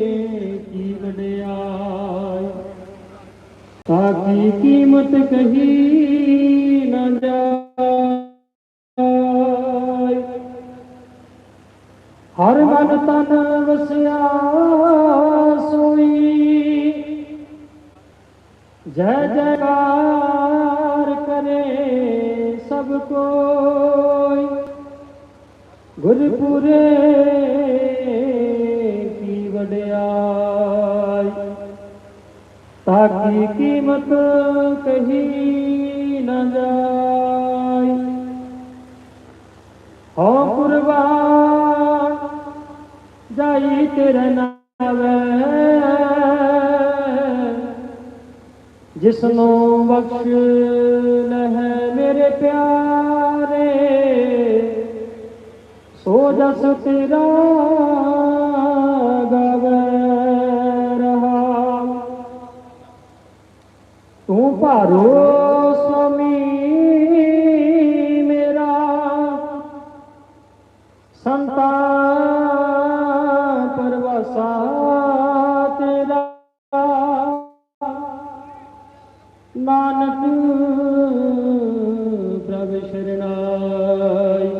ਕੀ ਵਡਿਆਈ ਤਾਂ ਕੀਮਤ ਕਹੀ ਨਾ ਜਾਏ ਹਰ ਮਨ ਤਨ ਵਸਿਆ ਸੋਈ ਜੈ ਜੈਕਾਰ ਕਰੇ ਸਭ ਕੋਈ ਗੁਰਪੁਰੇ ਤਾਕੀ ਕੀਮਤ ਕਹੀ ਨਾ ਜਾਈ। ਹੋ ਕੁਰਬਾਨ ਜਾਈ ਤੇਰੇ ਨਾਵੇ। ਜਿਸ ਨੂੰ ਬਖਸ਼ ਲਹਿ ਮੇਰੇ ਪਿਆਰੇ, ਸੋ ਜਸ ਤੇਰਾ ਤੂੰ ਭਾਰੋ ਸੁਆਮੀ ਮੇਰਾ। ਸੰਤਾ ਪਰਵਾਸਾ ਤੇਰਾ। ਨਾਨਕ ਪ੍ਰਭ ਸ਼ਰਣਾਈ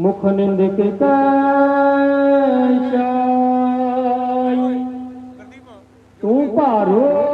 ਮੁਖ ਨਿੰਦਕ ਕੈ ਛਾਈ ਤੂੰ ਭਾਰੋ